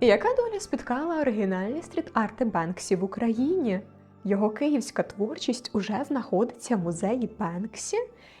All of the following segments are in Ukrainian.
Яка доля спіткала оригінальні стріт-арти Бенксі в Україні? Його київська творчість уже знаходиться в музеї Бенксі?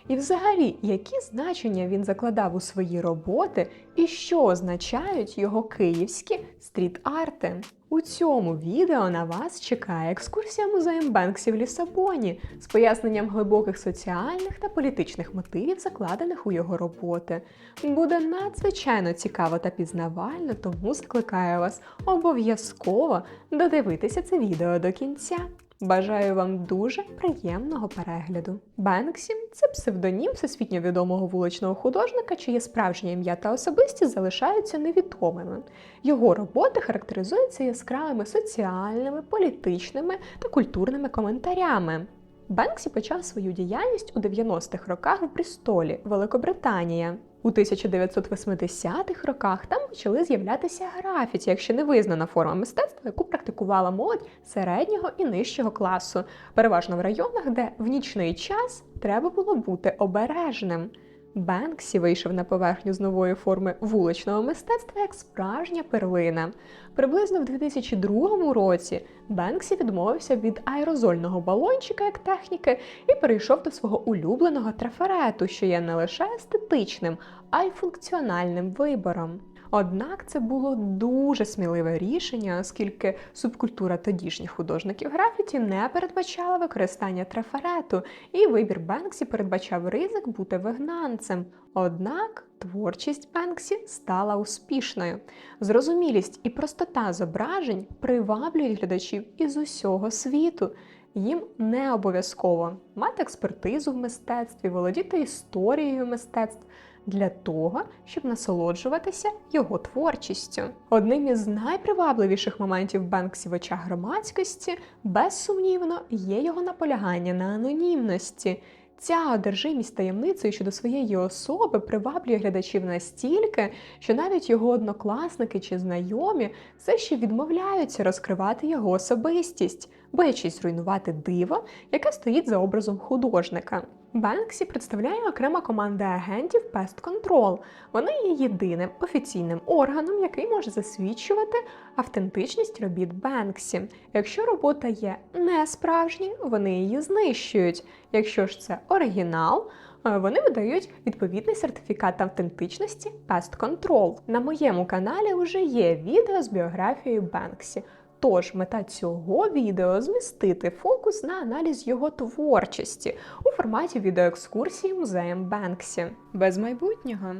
І взагалі, які значення він закладав у свої роботи і що означають його київські стріт-арти? У цьому відео на вас чекає екскурсія музеєм Бенксі в Лісабоні з поясненням глибоких соціальних та політичних мотивів, закладених у його роботи. Буде надзвичайно цікаво та пізнавально, тому закликаю вас обов'язково додивитися це відео до кінця. Бажаю вам дуже приємного перегляду. Бенксі це псевдонім всесвітньо відомого вуличного художника, чиє справжнє ім'я та особистість залишаються невідомими. Його роботи характеризуються яскравими соціальними, політичними та культурними коментарями. Бенксі почав свою діяльність у 90-х роках в Брістолі, Великобританія. У 1980-х роках там почали з'являтися графіті, якщо не визнана форма мистецтва, яку практикувала молодь середнього і нижчого класу, переважно в районах, де в нічний час треба було бути обережним. Бенксі вийшов на поверхню з нової форми вуличного мистецтва як справжня перлина. Приблизно в 2002 році Бенксі відмовився від аерозольного балончика як техніки і перейшов до свого улюбленого трафарету, що є не лише естетичним, а й функціональним вибором. Однак це було дуже сміливе рішення, оскільки субкультура тодішніх художників графіті не передбачала використання трафарету, і вибір Бенксі передбачав ризик бути вигнанцем. Однак творчість Бенксі стала успішною. Зрозумілість і простота зображень приваблюють глядачів із усього світу. Їм не обов'язково мати експертизу в мистецтві, володіти історією мистецтв для того, щоб насолоджуватися його творчістю. Одним із найпривабливіших моментів Бенксі в очах громадськості, безсумнівно, є його наполягання на анонімності. Ця одержимість таємницею щодо своєї особи приваблює глядачів настільки, що навіть його однокласники чи знайомі все ще відмовляються розкривати його особистість, боячись руйнувати диво, яке стоїть за образом художника. Бенксі представляє окрема команда агентів Pest Control. Вони є єдиним офіційним органом, який може засвідчувати автентичність робіт Бенксі. Якщо робота є не справжньою, вони її знищують. Якщо ж це оригінал, е, вони видають відповідний сертифікат автентичності Pest Control. На моєму каналі вже є відео з біографією Бенксі. Тож мета цього відео змістити фокус на аналіз його творчості у форматі відеоекскурсії музеєм Бенксі. Без майбутнього.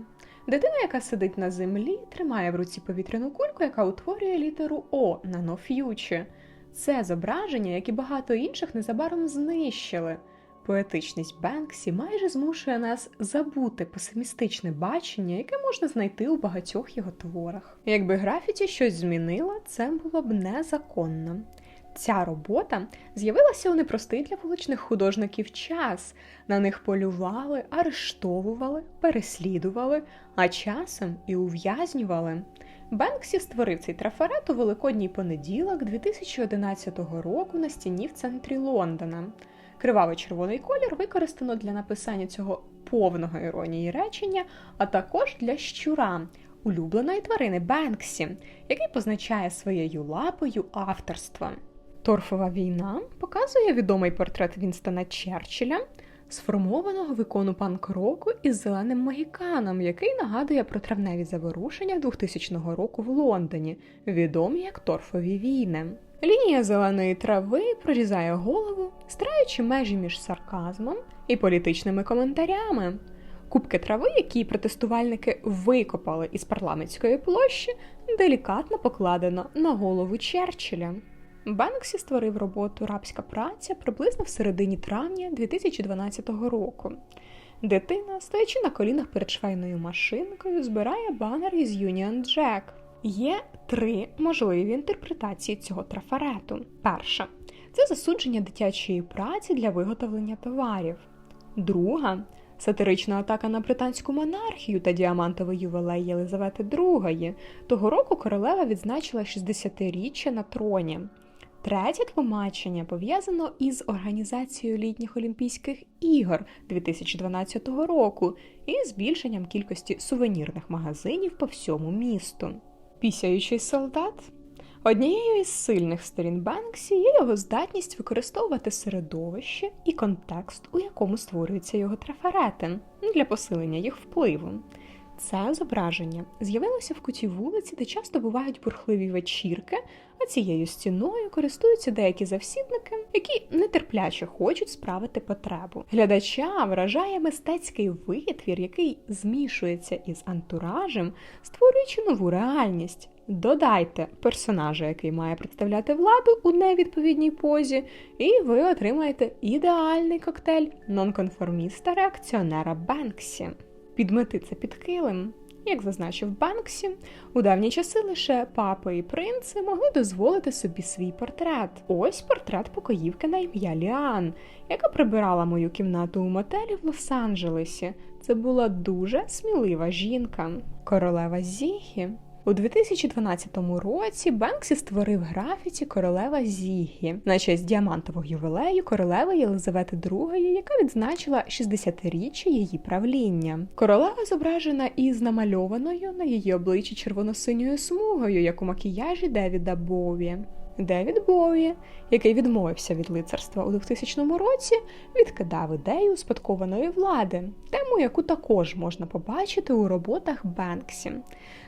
Дитина, яка сидить на землі, тримає в руці повітряну кульку, яка утворює літеру О на Future. Це зображення, як і багато інших, незабаром знищили. Поетичність Бенксі майже змушує нас забути песимістичне бачення, яке можна знайти у багатьох його творах. Якби графіті щось змінило, це було б незаконно. Ця робота з'явилася у непростий для вуличних художників час. На них полювали, арештовували, переслідували, а часом і ув'язнювали. Бенксі створив цей трафарет у великодній понеділок 2011 року на стіні в центрі Лондона. Кривавий червоний колір використано для написання цього повного іронії речення, а також для щура, улюбленої тварини Бенксі, який позначає своєю лапою авторство. Торфова війна показує відомий портрет Вінстона Черчилля, сформованого в ікону панк-року із зеленим магіканом, який нагадує про травневі заворушення 2000 року в Лондоні, відомі як торфові війни. Лінія зеленої трави прорізає голову, стираючи межі між сарказмом і політичними коментарями. Кубки трави, які протестувальники викопали із парламентської площі, делікатно покладено на голову Черчилля. Бенксі створив роботу Рабська праця приблизно в середині травня 2012 року. Дитина, стоячи на колінах перед швейною машинкою, збирає банер із Union Jack. Є три можливі інтерпретації цього трафарету. Перша це засудження дитячої праці для виготовлення товарів. Друга сатирична атака на британську монархію та діамантовий ювелей Єлизавети II. Того року королева відзначила 60-річчя на троні. Третє тлумачення пов'язано із організацією літніх Олімпійських ігор 2012 року і збільшенням кількості сувенірних магазинів по всьому місту. Пісяючий солдат. Однією із сильних сторін Бенксі є його здатність використовувати середовище і контекст, у якому створюються його трафарети, для посилення їх впливу. Це зображення з'явилося в куті вулиці, де часто бувають бурхливі вечірки, а цією стіною користуються деякі завсідники, які нетерпляче хочуть справити потребу. Глядача вражає мистецький витвір, який змішується із антуражем, створюючи нову реальність. Додайте персонажа, який має представляти владу у невідповідній позі, і ви отримаєте ідеальний коктейль нонконформіста реакціонера Бенксі. Підмети це під килим. Як зазначив Банксі, у давні часи лише папи і принци могли дозволити собі свій портрет. Ось портрет покоївки на ім'я Ліан, яка прибирала мою кімнату у мотелі в Лос-Анджелесі. Це була дуже смілива жінка. Королева Зігі у 2012 році Бенксі створив графіті Королева Зігі на честь діамантового ювілею королеви Єлизавети II, яка відзначила 60-річчя її правління. Королева зображена із намальованою на її обличчі червоно-синьою смугою, як у макіяжі Девіда Бові. Девід Бові, який відмовився від лицарства у 2000 році, відкидав ідею спадкованої влади, тему, яку також можна побачити у роботах Бенксі.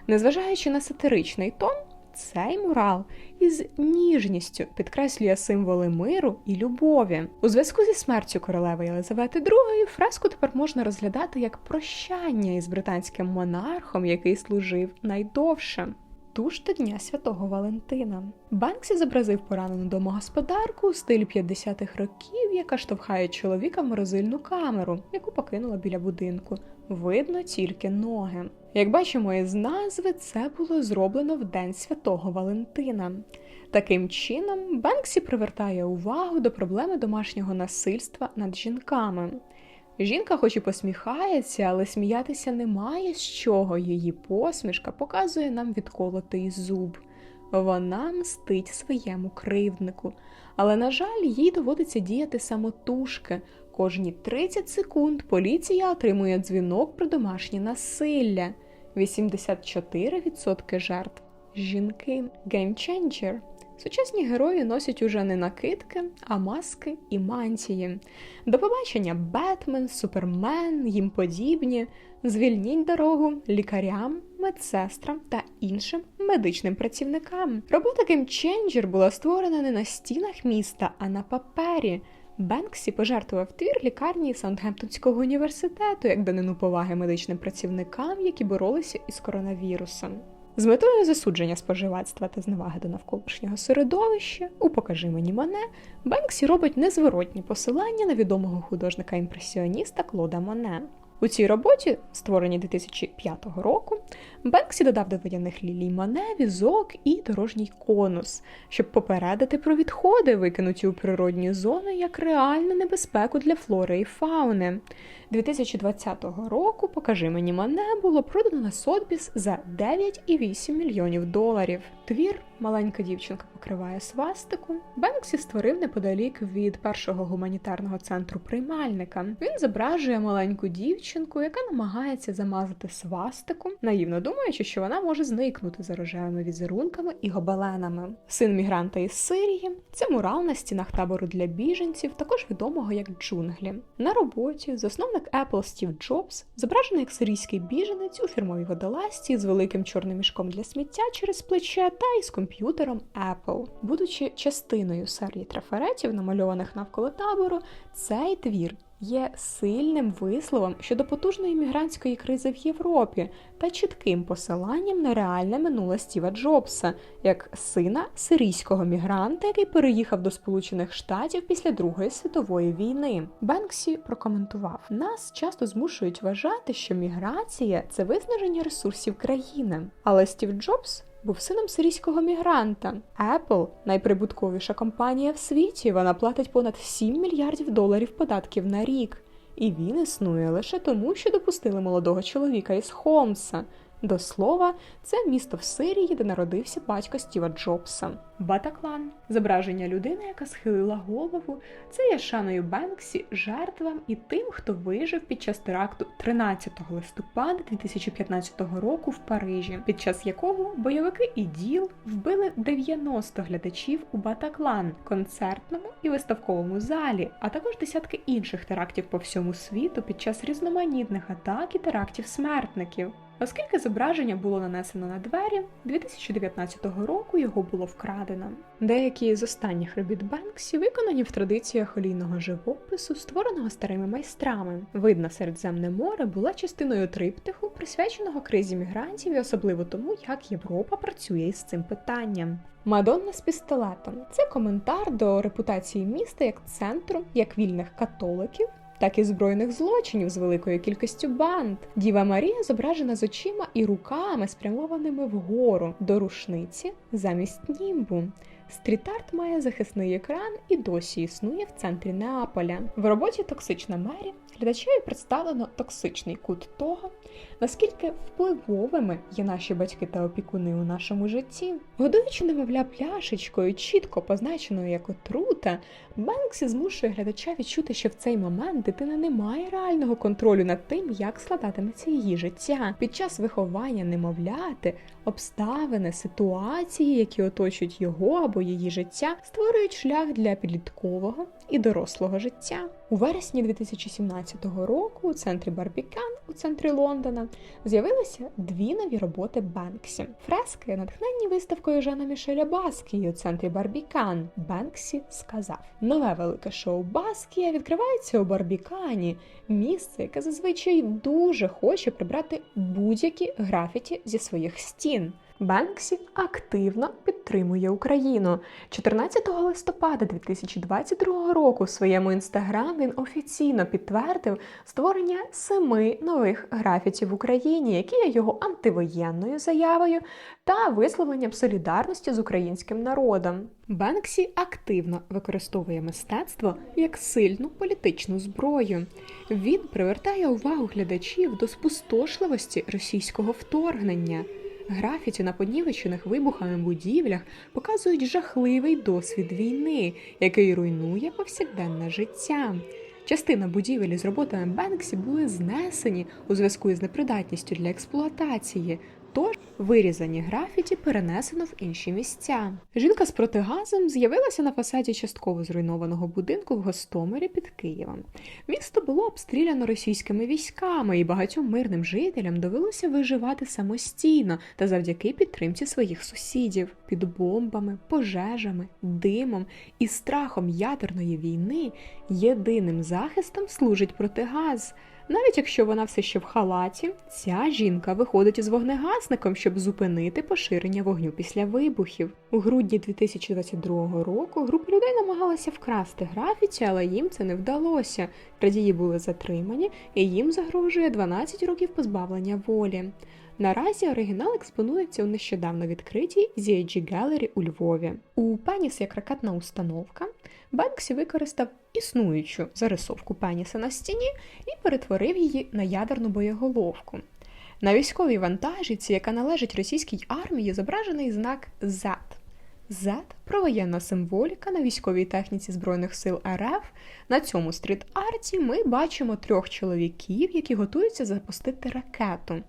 Незважаючи на сатиричний тон, цей мурал із ніжністю підкреслює символи миру і любові. У зв'язку зі смертю королеви Єлизавети II фреску тепер можна розглядати як прощання із британським монархом, який служив найдовше. Туж до Дня Святого Валентина. Банксі зобразив поранену домогосподарку у стилі 50-х років, яка штовхає чоловіка в морозильну камеру, яку покинула біля будинку. Видно тільки ноги. Як бачимо із назви, це було зроблено в День Святого Валентина. Таким чином, Бенксі привертає увагу до проблеми домашнього насильства над жінками. Жінка, хоч і посміхається, але сміятися немає з чого. Її посмішка показує нам відколотий зуб. Вона мстить своєму кривднику, але, на жаль, їй доводиться діяти самотужки. Кожні 30 секунд поліція отримує дзвінок про домашнє насилля. 84% жертв жінки. Геймченджер. Сучасні герої носять уже не накидки, а маски і мантії. До побачення Бетмен, Супермен, їм подібні. Звільніть дорогу лікарям, медсестрам та іншим медичним працівникам. Робота Геймченджер була створена не на стінах міста, а на папері. Бенксі пожертвував твір лікарні Саундгемптонського університету як данину поваги медичним працівникам, які боролися із коронавірусом. З метою засудження споживацтва та зневаги до навколишнього середовища у Покажи мені мене Бенксі робить незворотні посилання на відомого художника-імпресіоніста Клода Моне. У цій роботі, створеній 2005 року, Бенксі додав до водяних лілій Мане візок і дорожній конус, щоб попередити про відходи, викинуті у природні зони як реальну небезпеку для флори і фауни. 2020 року Покажи мені Мане було продано на Сотбіс за 9,8 мільйонів доларів. Твір маленька дівчинка покриває свастику. Бенксі створив неподалік від першого гуманітарного центру приймальника. Він зображує маленьку дівчинку, яка намагається замазати свастику, наївно думаючи, що вона може зникнути за рожевими візерунками і гобеленами. Син мігранта із Сирії це мурал на стінах табору для біженців, також відомого як джунглі. На роботі засновник Apple Стів Джобс зображений як сирійський біженець у фірмовій водолазці з великим чорним мішком для сміття через плече та із комп'ютером Apple. Будучи частиною серії трафаретів, намальованих навколо табору, цей твір є сильним висловом щодо потужної мігрантської кризи в Європі та чітким посиланням на реальне минуле Стіва Джобса як сина сирійського мігранта, який переїхав до Сполучених Штатів після Другої світової війни. Бенксі прокоментував: нас часто змушують вважати, що міграція це виснаження ресурсів країни, але Стів Джобс був сином сирійського мігранта. Apple – найприбутковіша компанія в світі. Вона платить понад 7 мільярдів доларів податків на рік. І він існує лише тому, що допустили молодого чоловіка із Холмса. До слова, це місто в Сирії, де народився батько Стіва Джобса. Батаклан зображення людини, яка схилила голову. Це є шаною Бенксі, жертвам і тим, хто вижив під час теракту 13 листопада 2015 року в Парижі, під час якого бойовики і ДІЛ вбили 90 глядачів у Батаклан, концертному і виставковому залі, а також десятки інших терактів по всьому світу під час різноманітних атак і терактів смертників. Оскільки зображення було нанесено на двері, 2019 року його було вкрадено. Деякі з останніх робіт Бенксі виконані в традиціях олійного живопису, створеного старими майстрами. Видно Середземне море була частиною триптиху, присвяченого кризі мігрантів, і особливо тому, як Європа працює із цим питанням. Мадонна з пістолетом це коментар до репутації міста як центру, як вільних католиків, так і збройних злочинів з великою кількістю банд. Діва Марія зображена з очима і руками, спрямованими вгору до рушниці замість німбу. Стріт-арт має захисний екран і досі існує в центрі Неаполя. В роботі Токсична Мері глядачеві представлено токсичний кут того, наскільки впливовими є наші батьки та опікуни у нашому житті. Годуючи немовля пляшечкою, чітко позначеною як отрута, Бенксі змушує глядача відчути, що в цей момент дитина не має реального контролю над тим, як складатиметься її життя. Під час виховання немовляти, обставини, ситуації, які оточують його або її життя, створюють шлях для підліткового і дорослого життя. У вересні 2017 року у центрі Барбікан, у центрі Лондона, з'явилися дві нові роботи Бенксі. Фрески, натхненні виставкою Жана Мішеля Баскії у центрі Барбікан. Бенксі сказав: нове велике шоу Баскія відкривається у Барбікані, місце, яке зазвичай дуже хоче прибрати будь-які графіті зі своїх стін. Бенксі активно підтримує Україну. 14 листопада 2022 року в своєму інстаграм він офіційно підтвердив створення семи нових графіті в Україні, які є його антивоєнною заявою та висловленням солідарності з українським народом. Бенксі активно використовує мистецтво як сильну політичну зброю. Він привертає увагу глядачів до спустошливості російського вторгнення. Графіті на понівечених вибухами будівлях показують жахливий досвід війни, який руйнує повсякденне життя. Частина будівель з роботами Бенксі були знесені у зв'язку із непридатністю для експлуатації. Тож вирізані графіті перенесено в інші місця. Жінка з протигазом з'явилася на фасаді частково зруйнованого будинку в Гостомелі під Києвом. Місто було обстріляно російськими військами, і багатьом мирним жителям довелося виживати самостійно та завдяки підтримці своїх сусідів під бомбами, пожежами, димом і страхом ядерної війни. Єдиним захистом служить протигаз. Навіть якщо вона все ще в халаті, ця жінка виходить із вогнегасником, щоб зупинити поширення вогню після вибухів. У грудні 2022 року група людей намагалася вкрасти графіті, але їм це не вдалося. Радії були затримані, і їм загрожує 12 років позбавлення волі. Наразі оригінал експонується у нещодавно відкритій ZAG Gallery у Львові. У пеніс як ракетна установка Бенксі використав існуючу зарисовку пеніса на стіні і перетворив її на ядерну боєголовку. На військовій вантажівці, яка належить російській армії, зображений знак Z. Z – провоєнна символіка на військовій техніці Збройних сил РФ. На цьому стріт-арті ми бачимо трьох чоловіків, які готуються запустити ракету.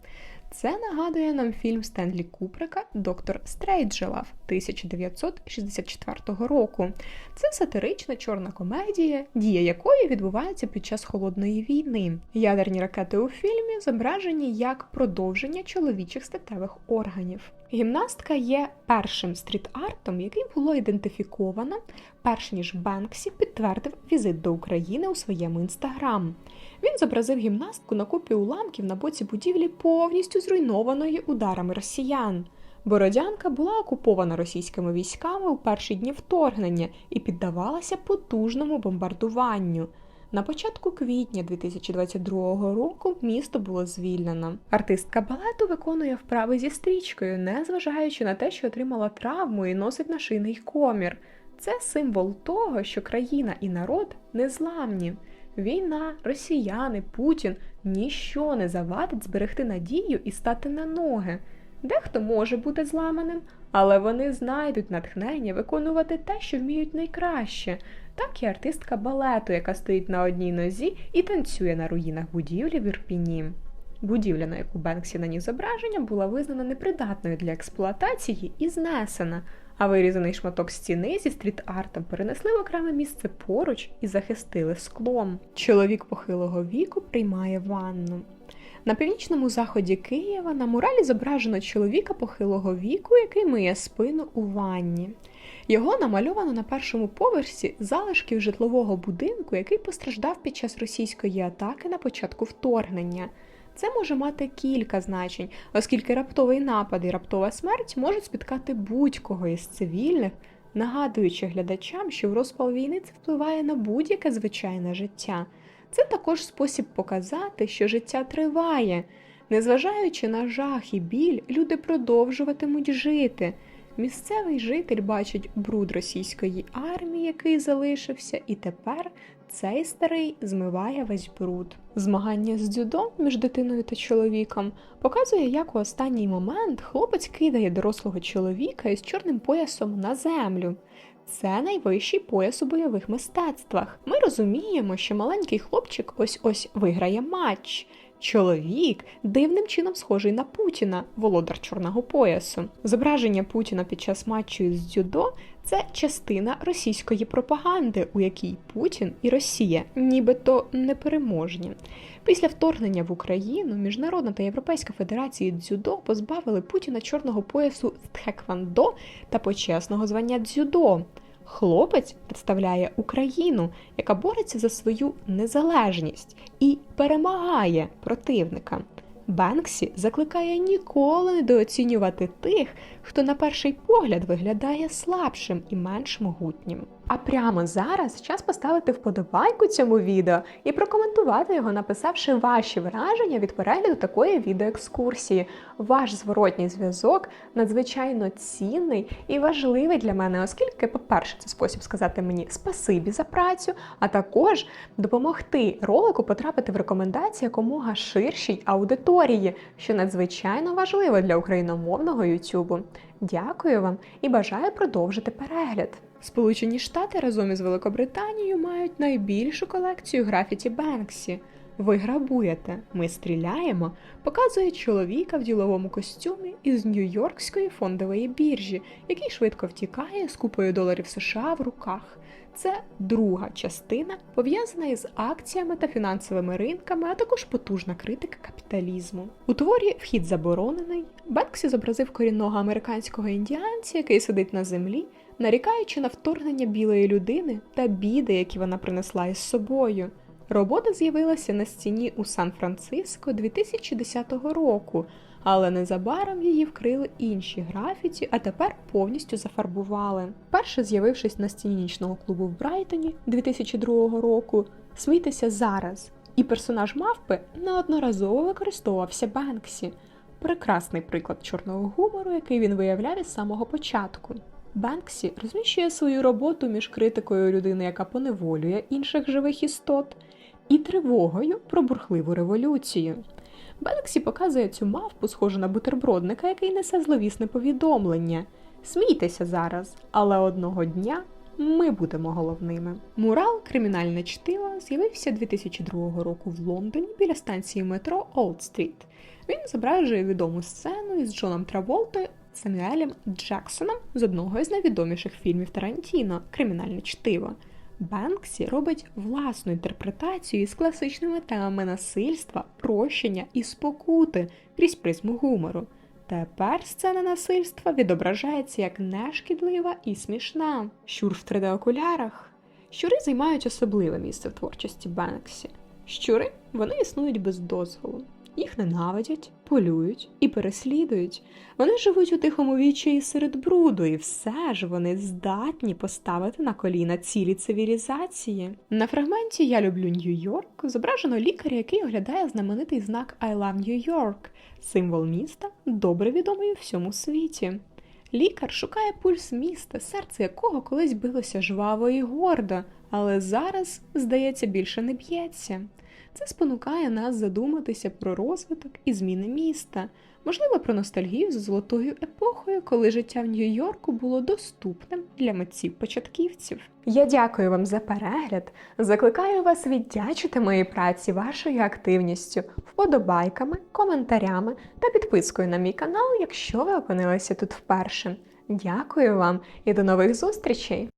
Це нагадує нам фільм Стенлі Куприка Доктор Стрейджелав 1964 року. Це сатирична чорна комедія, дія якої відбувається під час холодної війни. Ядерні ракети у фільмі зображені як продовження чоловічих статевих органів. Гімнастка є першим стріт-артом, який було ідентифіковано, перш ніж Бенксі підтвердив візит до України у своєму інстаграм. Він зобразив гімнастку на купі уламків на боці будівлі повністю зруйнованої ударами росіян. Бородянка була окупована російськими військами у перші дні вторгнення і піддавалася потужному бомбардуванню. На початку квітня 2022 року місто було звільнено. Артистка балету виконує вправи зі стрічкою, незважаючи на те, що отримала травму і носить нашийний комір. Це символ того, що країна і народ незламні. Війна, росіяни, Путін Ніщо не завадить зберегти надію і стати на ноги. Дехто може бути зламаним, але вони знайдуть натхнення виконувати те, що вміють найкраще. Так і артистка балету, яка стоїть на одній нозі і танцює на руїнах будівлі в Ірпіні. Будівля, на яку Бенксі наніс зображення, була визнана непридатною для експлуатації і знесена, а вирізаний шматок стіни зі стріт-артом перенесли в окреме місце поруч і захистили склом. Чоловік похилого віку приймає ванну. На північному заході Києва на муралі зображено чоловіка похилого віку, який миє спину у ванні. Його намальовано на першому поверсі залишків житлового будинку, який постраждав під час російської атаки на початку вторгнення. Це може мати кілька значень, оскільки раптовий напад і раптова смерть можуть спіткати будь-кого із цивільних, нагадуючи глядачам, що в розпал війни це впливає на будь-яке звичайне життя. Це також спосіб показати, що життя триває. Незважаючи на жах і біль, люди продовжуватимуть жити. Місцевий житель бачить бруд російської армії, який залишився, і тепер цей старий змиває весь бруд. Змагання з дзюдо між дитиною та чоловіком показує, як у останній момент хлопець кидає дорослого чоловіка із чорним поясом на землю. Це найвищий пояс у бойових мистецтвах. Ми розуміємо, що маленький хлопчик ось ось виграє матч. Чоловік дивним чином схожий на Путіна, володар чорного поясу. Зображення Путіна під час матчу із дзюдо це частина російської пропаганди, у якій Путін і Росія нібито непереможні. Після вторгнення в Україну Міжнародна та Європейська Федерації дзюдо позбавили Путіна чорного поясу з тхеквандо та почесного звання дзюдо. Хлопець представляє Україну, яка бореться за свою незалежність і перемагає противника. Бенксі закликає ніколи недооцінювати тих, хто на перший погляд виглядає слабшим і менш могутнім. А прямо зараз час поставити вподобайку цьому відео і прокоментувати його, написавши ваші враження від перегляду такої відеоекскурсії. Ваш зворотній зв'язок надзвичайно цінний і важливий для мене, оскільки, по-перше, це спосіб сказати мені спасибі за працю, а також допомогти ролику потрапити в рекомендації якомога ширшій аудиторії, що надзвичайно важливо для україномовного Ютубу. Дякую вам і бажаю продовжити перегляд. Сполучені Штати разом із Великобританією мають найбільшу колекцію графіті Бенксі. Ви грабуєте, ми стріляємо, показує чоловіка в діловому костюмі із Нью-Йоркської фондової біржі, який швидко втікає з купою доларів США в руках. Це друга частина, пов'язана із акціями та фінансовими ринками, а також потужна критика капіталізму. У творі Вхід заборонений. Бенксі зобразив корінного американського індіанця, який сидить на землі, нарікаючи на вторгнення білої людини та біди, які вона принесла із собою. Робота з'явилася на стіні у Сан-Франциско 2010 року, але незабаром її вкрили інші графіті, а тепер повністю зафарбували. Перше з'явившись на стіні нічного клубу в Брайтоні 2002 року, смійтеся зараз. І персонаж мавпи неодноразово використовувався Бенксі. Прекрасний приклад чорного гумору, який він виявляв із самого початку. Бенксі розміщує свою роботу між критикою людини, яка поневолює інших живих істот, і тривогою про бурхливу революцію. Бенксі показує цю мавпу, схожу на бутербродника, який несе зловісне повідомлення. Смійтеся зараз, але одного дня ми будемо головними. Мурал Кримінальне чтиво з'явився 2002 року в Лондоні біля станції метро Олд-Стріт. Він зображує відому сцену із Джоном Траволтою Самюелем Джексоном з одного із найвідоміших фільмів Тарантіно Кримінальне чтиво. Бенксі робить власну інтерпретацію із класичними темами насильства, прощення і спокути крізь призму гумору. Тепер сцена насильства відображається як нешкідлива і смішна. Щур в 3D-окулярах. Щури займають особливе місце в творчості Бенксі. Щури вони існують без дозволу. Їх ненавидять, полюють і переслідують. Вони живуть у тихому вічаї серед бруду, і все ж вони здатні поставити на коліна цілі цивілізації. На фрагменті Я люблю Нью-Йорк зображено лікаря, який оглядає знаменитий знак I love New York, символ міста, добре відомий у всьому світі. Лікар шукає пульс міста, серце якого колись билося жваво і гордо, але зараз, здається, більше не б'ється. Це спонукає нас задуматися про розвиток і зміни міста, можливо, про ностальгію за золотою епохою, коли життя в Нью-Йорку було доступним для митців-початківців. Я дякую вам за перегляд. Закликаю вас віддячити моїй праці вашою активністю, вподобайками, коментарями та підпискою на мій канал, якщо ви опинилися тут вперше. Дякую вам і до нових зустрічей!